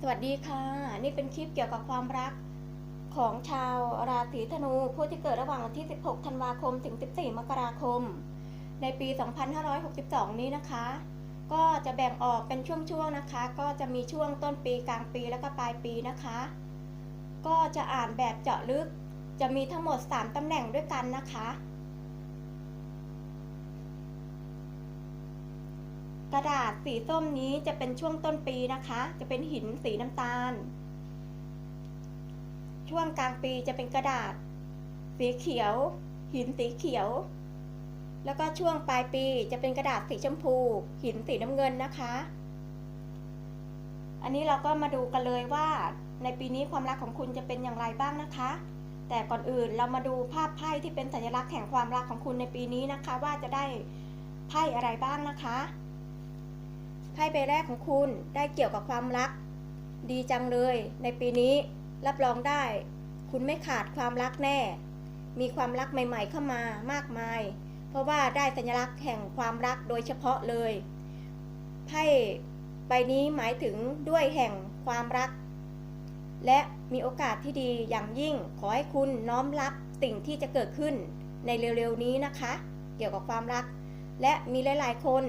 สวัสดีค่ะ นี่เป็นคลิปเกี่ยวกับความรักของชาวราศีธนู ผู้ที่เกิดระหว่างวันที่ 16 ธันวาคม ถึง 14 มกราคม ในปี 2562 นี้นะคะ ก็จะแบ่งออกเป็นช่วงๆนะคะ ก็จะมีช่วงต้นปีกลางปีแล้วก็ปลายปีนะคะ ก็จะอ่านแบบเจาะลึก จะมีทั้งหมด 3ตำแหน่งด้วยกันนะคะ กระดาษสีส้มนี้จะเป็นช่วงต้นปีนะคะ จะเป็นหินสีน้ำตาล ช่วงกลางปีจะเป็นกระดาษ สีเขียว หินสีเขียว แล้วก็ช่วงปลายปีจะเป็นกระดาษสีชมพู หินสีน้ำเงินนะคะ อันนี้เราก็มาดูกันเลยว่าในปีนี้ความรักของคุณจะเป็นอย่างไรบ้างนะคะ แต่ก่อนอื่นเรามาดูภาพไพ่ที่เป็นสัญลักษณ์แห่งความรักของคุณในปีนี้นะคะ ว่าจะได้ไพ่อะไรบ้างนะคะ ไพ่ใบแรกของคุณได้เกี่ยวกับความรัก ดีจังเลย ในปีนี้รับรองได้ คุณไม่ขาดความรักแน่ มีความรักใหม่ ๆ เข้ามามากมาย เพราะว่าได้สัญลักษณ์แห่งความรักโดยเฉพาะเลยไพ่ใบนี้หมายถึงด้วยแห่งความรัก และมีโอกาสที่ดีอย่างยิ่งขอให้คุณน้อมรับสิ่งที่จะเกิดขึ้นในเร็วๆนี้นะคะ เกี่ยวกับความรัก และมีหลายๆคน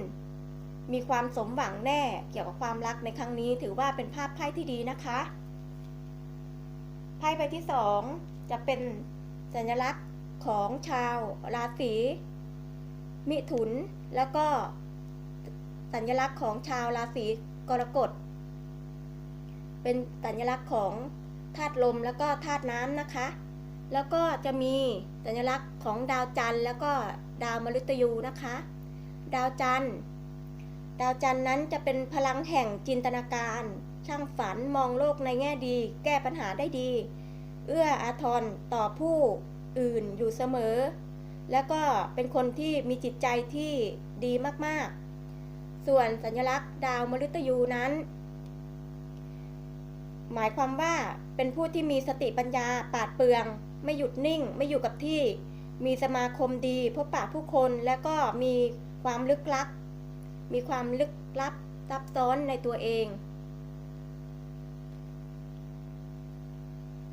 มีความสมหวังแน่เกี่ยวกับความรักในครั้งนี้ ถือว่าเป็นภาพไพ่ที่ดีนะคะ ไพ่ใบที่สองจะเป็นสัญลักษณ์ของชาวราศีมิถุน แล้วก็สัญลักษณ์ของชาวราศีกรกฎ เป็นสัญลักษณ์ของธาตุลมแล้วก็ธาตุน้ำนะคะ แล้วก็จะมีสัญลักษณ์ของดาวจันทร์แล้วก็ดาวมฤตยูนะคะ ดาวจันทร์ ดาวจันทร์นั้นจะเป็นพลังแห่งจินตนาการ ช่างฝันมองโลกในแง่ดี แก้ปัญหาได้ดี เอื้ออาทรต่อผู้อื่นอยู่เสมอ แล้วก็เป็นคนที่มีจิตใจที่ดีมากๆ ส่วนสัญลักษณ์ดาวมฤตยูนั้น หมายความว่าเป็นผู้ที่มีสติปัญญาปราดเปรือง ไม่หยุดนิ่ง ไม่อยู่กับที่ มีสมาคมดี พบปะผู้คนและก็มีความลึกลับ มีความลึกลับซับซ้อนในตัวเอง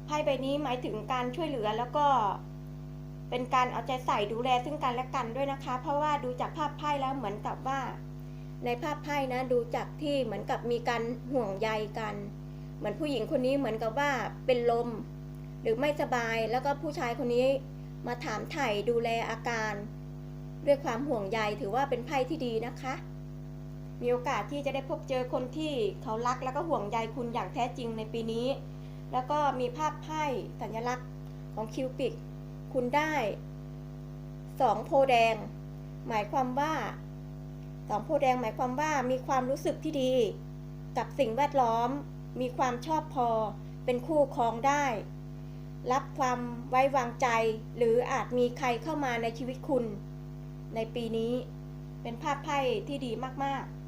ไพ่ใบนี้หมายถึงการช่วยเหลือแล้วก็เป็นการเอาใจใส่ดูแลซึ่งกันและกันด้วยนะคะ เพราะว่าดูจากภาพไพ่แล้วเหมือนกับว่า ในภาพไพ่นะดูจากที่เหมือนกับมีการห่วงใยกัน เหมือนผู้หญิงคนนี้เหมือนกับว่าเป็นลม หรือไม่สบายแล้วก็ผู้ชายคนนี้มาถามไถ่ดูแลอาการ ด้วยความห่วงใยถือว่าเป็นไพ่ที่ดีนะคะ มีโอกาสที่จะได้พบเจอคนที่เขารักแล้วก็ห่วงใยคุณอย่างแท้จริงในปีนี้ แล้วก็มีภาพไพ่สัญลักษณ์ของคิวปิดคุณได้สองโพแดง หมายความว่าสองโพแดงหมายความว่ามีความรู้สึกที่ดี กับสิ่งแวดล้อม มีความชอบพอ เป็นคู่ครองได้ รับความไว้วางใจ หรืออาจมีใครเข้ามาในชีวิตคุณ ในปีนี้เป็นภาพไพ่ที่ดีมาก ๆ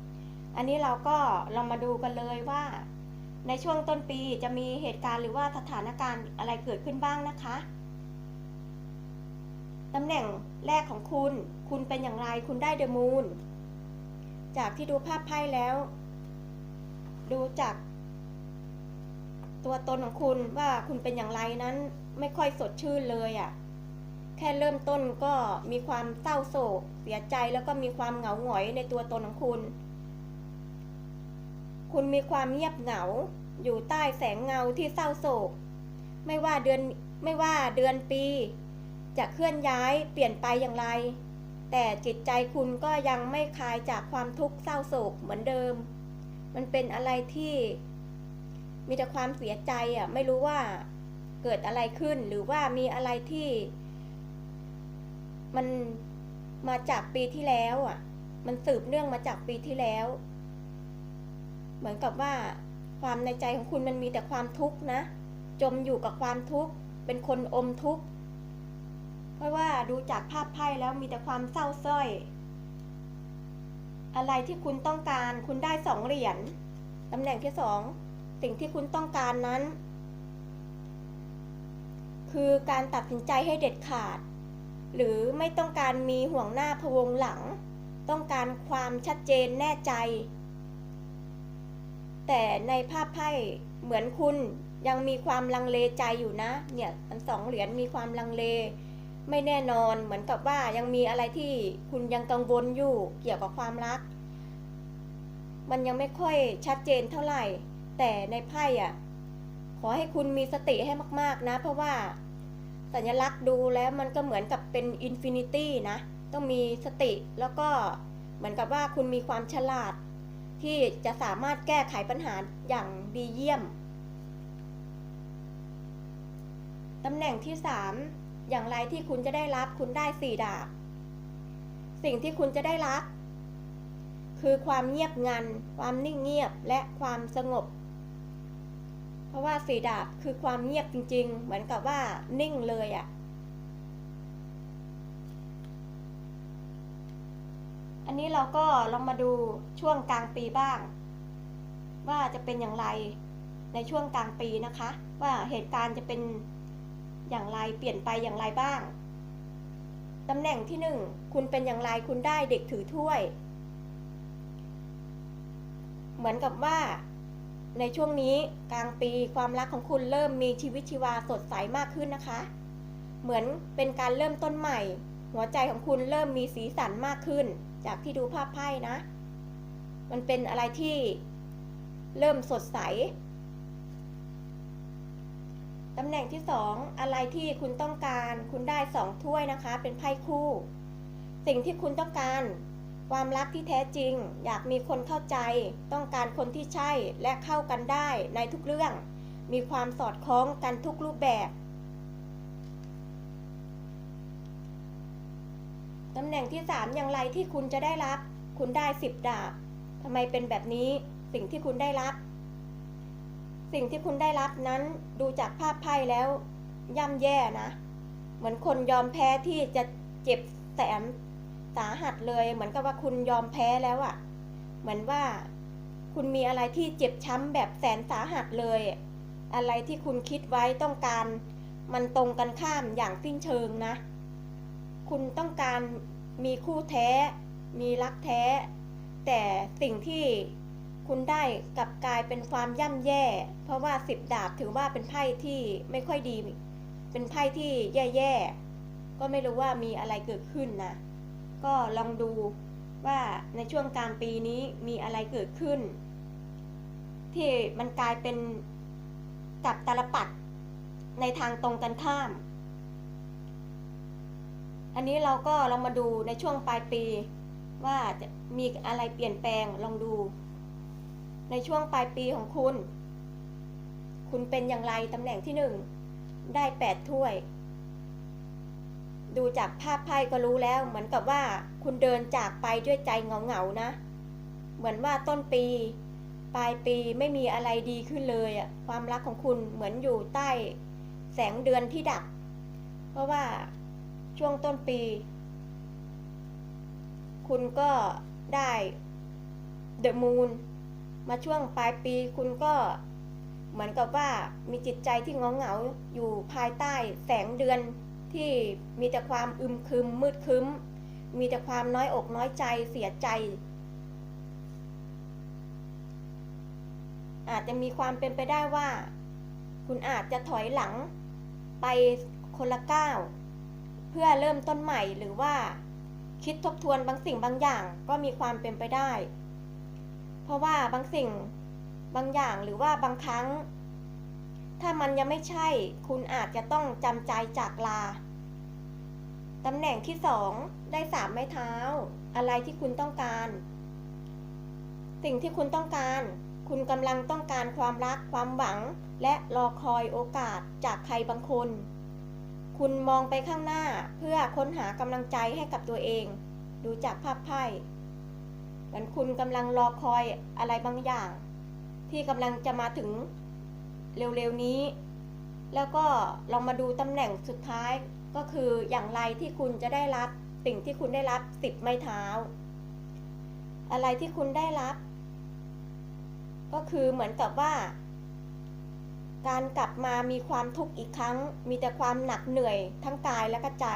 อันนี้เราก็เรามาดูกันเลยว่า ในช่วงต้นปีจะมีเหตุการณ์หรือว่าสถานการณ์อะไรเกิดขึ้นบ้างนะคะตำแหน่งแรกของคุณ คุณเป็นอย่างไรคุณได้เดอะมูนจากที่ดูภาพไพ่แล้ว ดูจาก ตัวตนของคุณว่าคุณเป็นอย่างไรนั้นไม่ค่อยสดชื่นเลยอะ่ะแค่เริ่มต้นก็มีความเศร้าโศก เสียใจแล้วก็มีความเหงาหงอยในตัวตนของคุณ คุณมีความเงียบเหงา อยู่ใต้แสงเงาที่เศร้าโศก ไม่ว่าเดือนไม่ว่าเดือนปี จะเคลื่อนย้ายเปลี่ยนไปอย่างไร แต่จิตใจคุณก็ยังไม่คลายจากความทุกข์เศร้าโศกเหมือนเดิม มันเป็นอะไรที่ มีแต่ความเสียใจอะไม่รู้ว่าเกิดอะไรขึ้นหรือว่ามีอะไรที่ มันมาจากปีที่แล้วอะ มันสืบเนื่องมาจากปีที่แล้ว เหมือนกับว่าความในใจของคุณมันมีแต่ความทุกข์นะ จมอยู่กับความทุกข์ เป็นคนอมทุกข์ เพราะว่าดูจากภาพไพ่แล้วมีแต่ความเศร้าส้อย อะไรที่คุณต้องการคุณได้สองเหรียญตำแหน่งที่สองสิ่งที่คุณต้องการนั้น คือการตัดสินใจให้เด็ดขาด หรือไม่ต้องการมีห่วงหน้าพวงหลัง ต้องการความชัดเจนแน่ใจ แต่ในภาพไพ่เหมือนคุณยังมีความลังเลใจอยู่นะ เนี่ยอันสองเหรียญมีความลังเล ไม่แน่นอนเหมือนกับว่ายังมีอะไรที่คุณยังกังวลอยู่เกี่ยวกับความรัก มันยังไม่ค่อยชัดเจนเท่าไหร่ แต่ในไพ่อะขอให้คุณมีสติให้มาก ๆนะ เพราะว่าสัญลักษณ์ดูแล้วมันก็เหมือนกับเป็นอินฟินิตี้นะ ต้องมีสติแล้วก็เหมือนกับว่าคุณมีความฉลาด ที่จะสามารถแก้ไขปัญหาอย่างดีเยี่ยม ตำแหน่งที่ 3 อย่างไรที่คุณจะได้รับคุณได้สี่ดาบ สิ่งที่คุณจะได้รับ คือความเงียบงัน ความนิ่งเงียบและความสงบ เพราะว่าสีดาบคือความเงียบจริง ๆ เหมือนกับว่านิ่งเลยอะ่ะ อันนี้เราก็ลองมาดูช่วงกลางปีบ้าง ว่าจะเป็นอย่างไรในช่วงกลางปีนะคะ ว่าเหตุการณ์จะเป็นอย่างไรเปลี่ยนไปอย่างไรบ้างตำแหน่งที่หนึ่งคุณเป็นอย่างไรคุณได้เด็กถือถ้วย เหมือนกับว่า ในช่วงนี้กลางปีความรักของคุณเริ่มมีชีวิตชีวาสดใสมากขึ้นนะคะ เหมือนเป็นการเริ่มต้นใหม่ หัวใจของคุณเริ่มมีสีสันมากขึ้น จากที่ดูภาพไพ่นะ มันเป็นอะไรที่เริ่มสดใสตำแหน่งที่สองอะไรที่คุณต้องการคุณได้สองถ้วยนะคะ เป็นไพ่คู่ สิ่งที่คุณต้องการ ความรักที่แท้จริง อยากมีคนเข้าใจ ต้องการคนที่ใช่และเข้ากันได้ในทุกเรื่อง มีความสอดคล้องกันทุกรูปแบบ ตำแหน่งที่ 3 อย่างไรที่คุณจะได้รับ คุณได้สิบดาบทำไมเป็นแบบนี้สิ่งที่คุณได้รับ สิ่งที่คุณได้รับนั้นดูจากภาพไพ่แล้ว ย่ำแย่นะ เหมือนคนยอมแพ้ที่จะเจ็บแสนสาหัสเลย เหมือนกับว่าคุณยอมแพ้แล้วอะ่ะ เหมือนว่าคุณมีอะไรที่เจ็บช้ำแบบแสนสาหัสเลย อะไรที่คุณคิดไว้ต้องการ มันตรงกันข้ามอย่างสิ้นเชิงนะ คุณต้องการมีคู่แท้ มีรักแท้ แต่สิ่งที่คุณได้กลับกลายเป็นความย่ำแย่ เพราะว่าสิบดาบถือว่าเป็นไพ่ที่ไม่ค่อยดี เป็นไพ่ที่แย่ๆ ก็ไม่รู้ว่ามีอะไรเกิดขึ้นนะ ก็ลองดูว่าในช่วงกลางปีนี้มีอะไรเกิดขึ้น ที่มันกลายเป็นกับตาลปัดในทางตรงกันข้าม อันนี้เราก็ลองมาดูในช่วงปลายปี ว่าจะมีอะไรเปลี่ยนแปลงลองดู ในช่วงปลายปีของคุณ คุณเป็นอย่างไรตำแหน่งที่หนึ่งได้แปดถ้วย ดูจากภาพไพ่ก็รู้แล้วเหมือนกับว่าคุณเดินจากไปด้วยใจเหงาๆนะ เหมือนว่าต้นปี ปลายปีไม่มีอะไรดีขึ้นเลยอะความรักของคุณเหมือนอยู่ใต้ แสงเดือนที่ดับ เพราะว่า ช่วงต้นปี คุณก็ได้เดอะมูนมาช่วงปลายปีคุณก็เหมือนกับว่ามีจิตใจที่เงาเงาอยู่ภายใต้แสงเดือนที่มีแต่ความอึมครึมมืดครึ้ม มีแต่ความน้อยอกน้อยใจเสียใจ อาจจะมีความเป็นไปได้ว่า คุณอาจจะถอยหลังไปคนละก้าว พื่อเริ่มต้นใหม่หรือว่า คิดทบทวนบางสิ่งบางอย่างก็มีความเป็นไปได้ เพราะว่าบางสิ่งบางอย่างหรือว่าบางครั้ง ถ้ามันยังไม่ใช่ คุณอาจจะต้องจำใจจากลาตำแหน่งที่สองได้สามไม้เท้า อะไรที่คุณต้องการ สิ่งที่คุณต้องการ คุณกำลังต้องการความรักความหวัง และรอคอยโอกาสจากใครบางคน คุณมองไปข้างหน้าเพื่อค้นหากำลังใจให้กับตัวเอง ดูจากภาพไพ่เหมือนคุณกำลังรอคอยอะไรบางอย่าง ที่กำลังจะมาถึงเร็วๆนี้ แล้วก็ลองมาดูตำแหน่งสุดท้ายก็คืออย่างไรที่คุณจะได้รับสิ่งที่คุณได้รับสิบไม้เท้า อะไรที่คุณได้รับ ก็คือเหมือนกับว่า การกลับมามีความทุกข์อีกครั้ง มีแต่ความหนักเหนื่อยทั้งกายและก็ใจ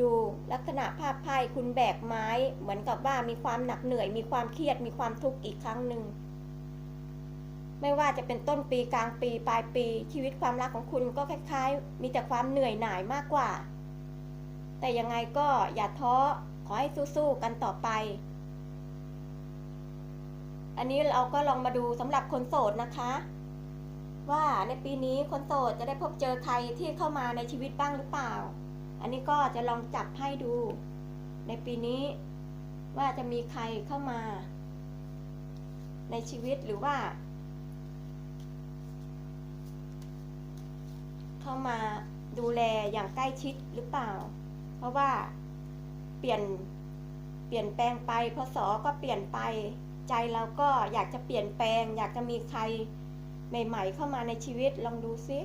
ดูลักษณะภาพไพ่คุณแบกไม้ เหมือนกับว่ามีความหนักเหนื่อย มีความเครียด มีความทุกข์อีกครั้งหนึ่ง ไม่ว่าจะเป็นต้นปีกลางปีปลายปี ชีวิตความรักของคุณก็คล้ายๆ มีแต่ความเหนื่อยหน่ายมากกว่า แต่ยังไงก็อย่าท้อ ขอให้สู้ๆกันต่อไป อันนี้เราก็ลองมาดูสำหรับคนโสดนะคะ ว่าในปีนี้คนโสดจะได้พบเจอใครที่เข้ามาในชีวิตบ้างหรือเปล่า อันนี้ก็จะลองจับให้ดู ในปีนี้ว่าจะมีใครเข้ามา ในชีวิตหรือว่า เข้ามาดูแลอย่างใกล้ชิดหรือเปล่า เพราะว่าเปลี่ยนเปลี่ยนแปลงไปพศก็เปลี่ยนไป ใจเราก็อยากจะเปลี่ยนแปลง อยากจะมีใคร ใหม่ๆ เข้ามาในชีวิตลองดูซิ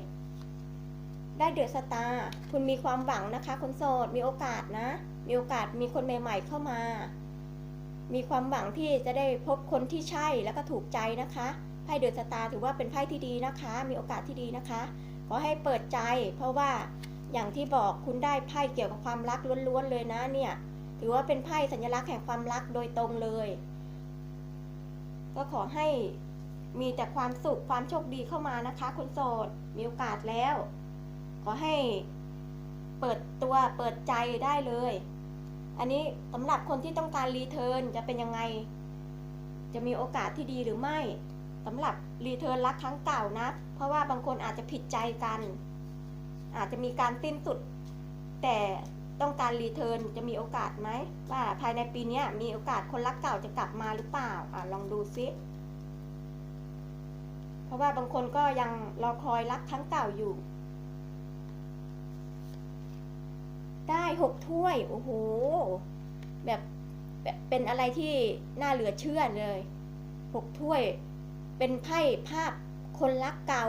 ได้เดือดสตาร์คุณมีความหวังนะคะ คนโสดมีโอกาสนะ มีโอกาสมีคนใหม่ ๆ เข้ามา มีความหวังที่จะได้พบคนที่ใช่แล้วก็ถูกใจนะคะไพ่เดือดสตาร์ถือว่าเป็นไพ่ที่ดีนะคะ มีโอกาสที่ดีนะคะ ขอให้เปิดใจ เพราะว่าอย่างที่บอกคุณได้ไพ่เกี่ยวกับความรักล้วนๆเลยนะเนี่ย ถือว่าเป็นไพ่สัญลักษณ์แห่งความรักโดยตรงเลย ก็ขอให้ มีแต่ความสุขความโชคดีเข้ามานะคะ คนโสดมีโอกาสแล้ว ขอให้เปิดตัวเปิดใจได้เลย อันนี้สำหรับคนที่ต้องการรีเทิร์นจะเป็นยังไง จะมีโอกาสที่ดีหรือไม่สำหรับรีเทิร์นรักครั้งเก่านะ เพราะว่าบางคนอาจจะผิดใจกัน อาจจะมีการสิ้นสุด แต่ต้องการรีเทิร์นจะมีโอกาสไหมว่าภายในปีนี้มีโอกาสคนรักเก่าจะกลับมาหรือเปล่าอ่าลองดูซิ เพราะว่าบางคนก็ยังรอคอยรักครั้งเก่าอยู่ ได้หกถ้วย โอ้โหแบบแบบเป็นอะไรที่น่าเหลือเชื่อเลยหกถ้วย เป็นไพ่ภาพคนรักเก่า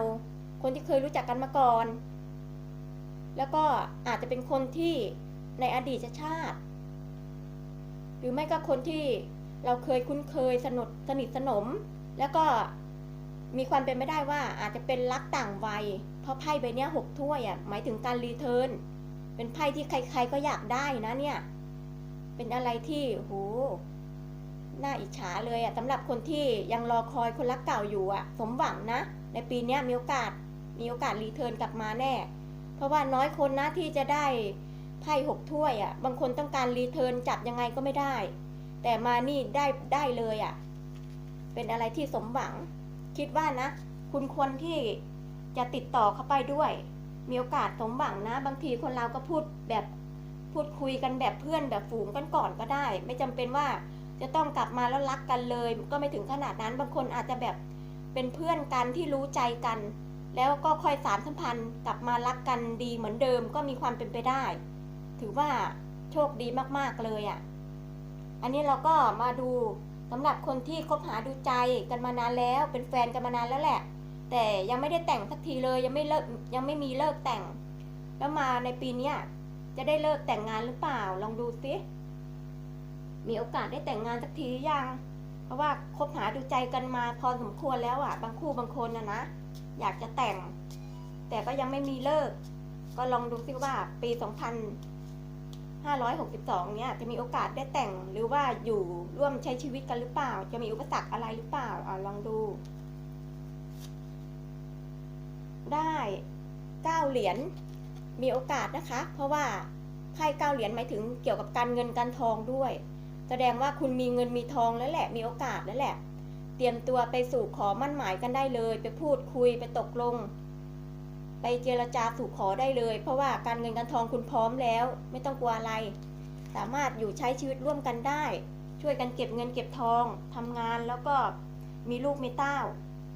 คนที่เคยรู้จักกันมาก่อน แล้วก็อาจจะเป็นคนที่ในอดีตชาติ หรือไม่ก็คนที่เราเคยคุ้นเคยสนุดสนิทสนม แล้วก็ มีความเป็นไม่ได้ว่าอาจจะเป็นรักต่างวัย เพราะไพ่ใบเนี้ยหกถ้วยอะหมายถึงการรีเทิร์นเป็นไพ่ที่ใครๆก็อยากได้นะเนี่ย เป็นอะไรที่โหน่าอิจฉาเลยอะสำหรับคนที่ยังรอคอยคนรักเก่าอยู่อะสมหวังนะ ในปีนี้มีโอกาสมีโอกาสรีเทิร์นกลับมาแน่ เพราะว่าน้อยคนนะที่จะได้ไพ่หกถ้วยอะบางคนต้องการรีเทิร์นจับยังไงก็ไม่ได้ แต่มานี่ได้ได้เลยอะ เป็นอะไรที่สมหวัง คิดว่านะ คุณควรที่จะติดต่อเข้าไปด้วย มีโอกาสสมหวังนะ บางทีคนเราก็พูดแบบพูดคุยกันแบบเพื่อนแบบฝูงกันก่อนก็ได้ ไม่จำเป็นว่าจะต้องกลับมาแล้วรักกันเลย ก็ไม่ถึงขนาดนั้น บางคนอาจจะแบบเป็นเพื่อนกันที่รู้ใจกัน แล้วก็ค่อยสารสัมพันธ์กลับมารักกันดีเหมือนเดิมก็มีความเป็นไปได้ ถือว่าโชคดีมากๆเลยอะ่ะ อันนี้เราก็มาดู สำหรับคนที่คบหาดูใจกันมานานแล้ว เป็นแฟนกันมานานแล้วแหละ แต่ยังไม่ได้แต่งสักทีเลยยังไม่เลิกยังไม่มีเลิกแต่ง แล้วมาในปีนี้จะได้เลิกแต่งงานหรือเปล่า ลองดูสิมีโอกาสได้แต่งงานสักทีหรือยัง เพราะว่าคบหาดูใจกันมาพอสมควรแล้วอะ บางคู่บางคนนะนะอยากจะแต่ง แต่ก็ยังไม่มีเลิก ก็ลองดูซิว่าปี 2562เนี้ยจะมีโอกาสได้แต่งหรือว่าอยู่ร่วมใช้ชีวิตกันหรือเปล่า จะมีอุปสรรคอะไรหรือเปล่าอ่าลองดู ได้เก้าเหรียญมีโอกาสนะคะ เพราะว่าไพ่เก้าเหรียญหมายถึงเกี่ยวกับการเงินการทองด้วย แสดงว่าคุณมีเงินมีทองแล้วแหละ มีโอกาสแล้วแหละ เตรียมตัวไปสู่ขอมั่นหมายกันได้เลย ไปพูดคุยไปตกลง ไปเจรจาสู่ขอได้เลย เพราะว่าการเงินการทองคุณพร้อมแล้ว ไม่ต้องกลัวอะไร สามารถอยู่ใช้ชีวิตร่วมกันได้ ช่วยกันเก็บเงินเก็บทองทำงานแล้วก็มีลูกมีเต้า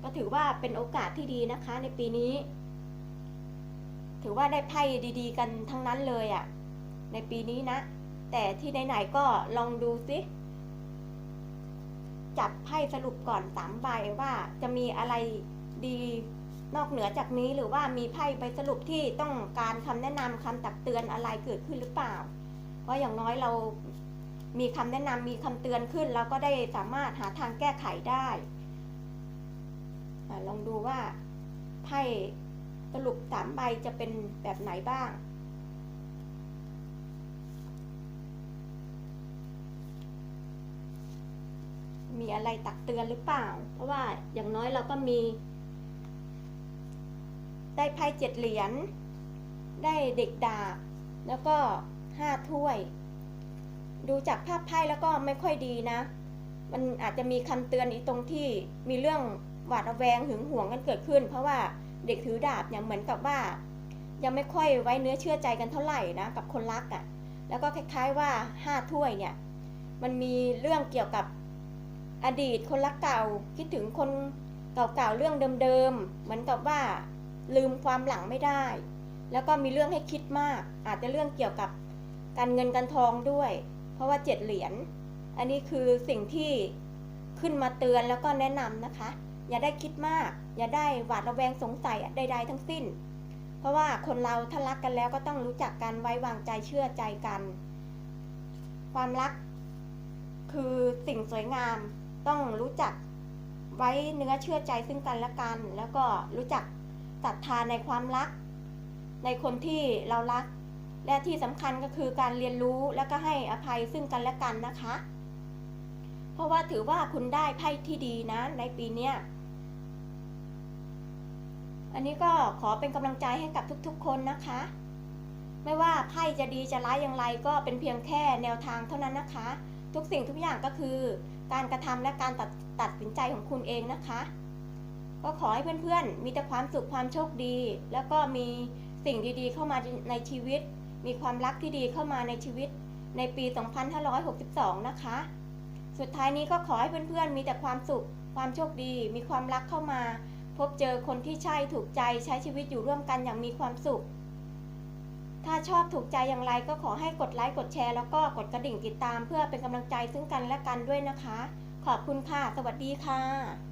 ก็ถือว่าเป็นโอกาสที่ดีนะคะในปีนี้ ถือว่าได้ไพ่ดีๆ กันทั้งนั้นเลยอะ่ะในปีนี้นะ แต่ที่ไหนๆก็ลองดูสิจับไพ่สรุปก่อนสามใบว่าจะมีอะไรดี นอกเหนือจากนี้หรือว่ามีไพ่ใบสรุปที่ต้องการคำแนะนำคำตักเตือนอะไรเกิดขึ้นหรือเปล่า เพราะอย่างน้อยเรามีคำแนะนำมีคำเตือนขึ้นเราก็ได้สามารถหาทางแก้ไขได้ลองดูว่าไพ่สรุปสามใบจะเป็นแบบไหนบ้างมีอะไรตักเตือนหรือเปล่า เพราะว่าอย่างน้อยเราก็มี ได้ไพ่เจ็ดเหรียญ ได้เด็กดาบ แล้วก็ห้าถ้วย ดูจากภาพไพ่แล้วก็ไม่ค่อยดีนะ มันอาจจะมีคำเตือนอีกตรงที่มีเรื่องหวาดระแวงหึงหวงกันเกิดขึ้น เพราะว่าเด็กถือดาบเนี่ยเหมือนกับว่า ยังไม่ค่อยไว้เนื้อเชื่อใจกันเท่าไหร่นะกับคนรักอะ่ะ แล้วก็คล้ายๆว่าห้าถ้วยเนี่ยมันมีเรื่องเกี่ยวกับอดีตคนรักเก่าคิดถึงคนเก่าๆเรื่องเดิมๆเหมือนกับว่า ลืมความหลังไม่ได้ แล้วก็มีเรื่องให้คิดมาก อาจจะเรื่องเกี่ยวกับการเงินการทองด้วย เพราะว่าเจ็ดเหรียญ อันนี้คือสิ่งที่ขึ้นมาเตือนแล้วก็แนะนำนะคะ อย่าได้คิดมาก อย่าได้หวาดระแวงสงสัยใด ๆ ทั้งสิ้น เพราะว่าคนเราถ้ารักกันแล้วก็ต้องรู้จักกันไว้วางใจเชื่อใจกัน ความรักคือสิ่งสวยงามต้องรู้จักไว้เนื้อเชื่อใจซึ่งกันและกัน แล้วก็รู้จัก ศรัทธาในความรัก ในคนที่เรารัก และที่สำคัญก็คือการเรียนรู้แล้วก็ให้อภัยซึ่งกันและกันนะคะ เพราะว่าถือว่าคุณได้ไพ่ที่ดีนะในปีนี้อันนี้ก็ขอเป็นกำลังใจให้กับทุกๆ คนนะคะ ไม่ว่าไพ่จะดีจะร้ายอย่างไรก็เป็นเพียงแค่แนวทางเท่านั้นนะคะ ทุกสิ่งทุกอย่างก็คือ การกระทำและการตัดตัดสินใจของคุณเองนะคะ ก็ขอให้เพื่อนๆ มีแต่ความสุขความโชคดี แล้วก็มีสิ่งดีๆ เข้ามาในชีวิต มีความรักที่ดีเข้ามาในชีวิต ในปี 2562 นะคะ สุดท้ายนี้ก็ขอให้เพื่อนๆ มีแต่ความสุขความโชคดี มีความรักเข้ามา พบเจอคนที่ใช่ถูกใจใช้ชีวิตอยู่ร่วมกันอย่างมีความสุข ถ้าชอบถูกใจอย่างไรก็ขอให้กดไลค์กดแชร์ แล้วก็กดกระดิ่งติดตาม เพื่อเป็นกำลังใจซึ่งกันและกันด้วยนะคะ ขอบคุณค่ะ สวัสดีค่ะ